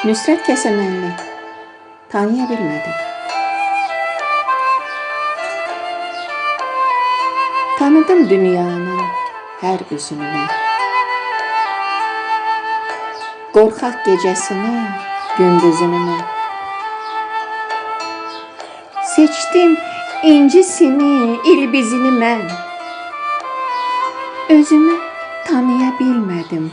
Nüsrət Kəsəmənli. Tanıya bilmədim. Tanıdım dünyanın hər üzünü mən. Qorxaq gecəsini, gündüzünü mən. Seçdim incisini, ilbizini mən. Özümü tanıya bilmədim,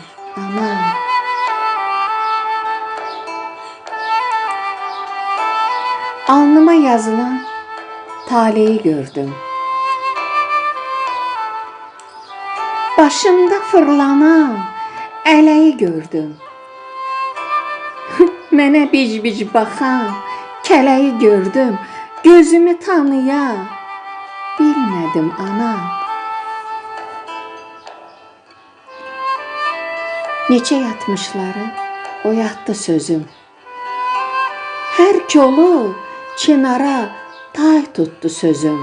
Alnıma yazılan taleyi gördüm. Başımda fırlanan ələyi gördüm. Mənə bic-bic baxan kələyi gördüm. Gözümü tanıya bilmədim ana. Neçə yatmışları oyatdı sözüm. Hər kolu çinara tay tutdu sözüm.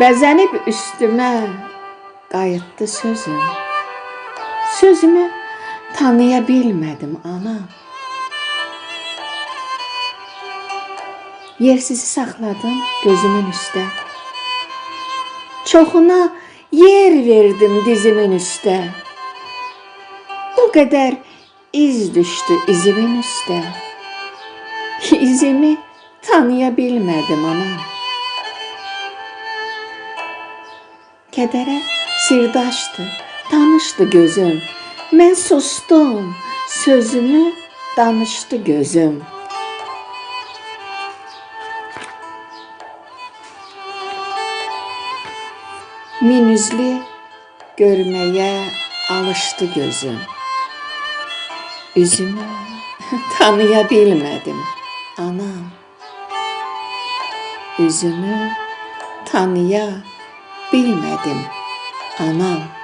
Bəzənib üstümə qayıtdı sözüm. Sözümü tanıya bilmədim ana. Yersizi saxladım gözümün üstə. Çoxuna yer verdim dizimin üstə. O qədər iz düşdü izimin üstə. İzimi tanıya bilmədim ana. Kədərə sirdaşdı, tanışdı gözüm. Mən sustum, sözümü danışdı gözüm. Min üzlü görməyə alışdı gözüm. Üzümü tanıya bilmədim, anam. Üzümü tanıya bilmədim, anam.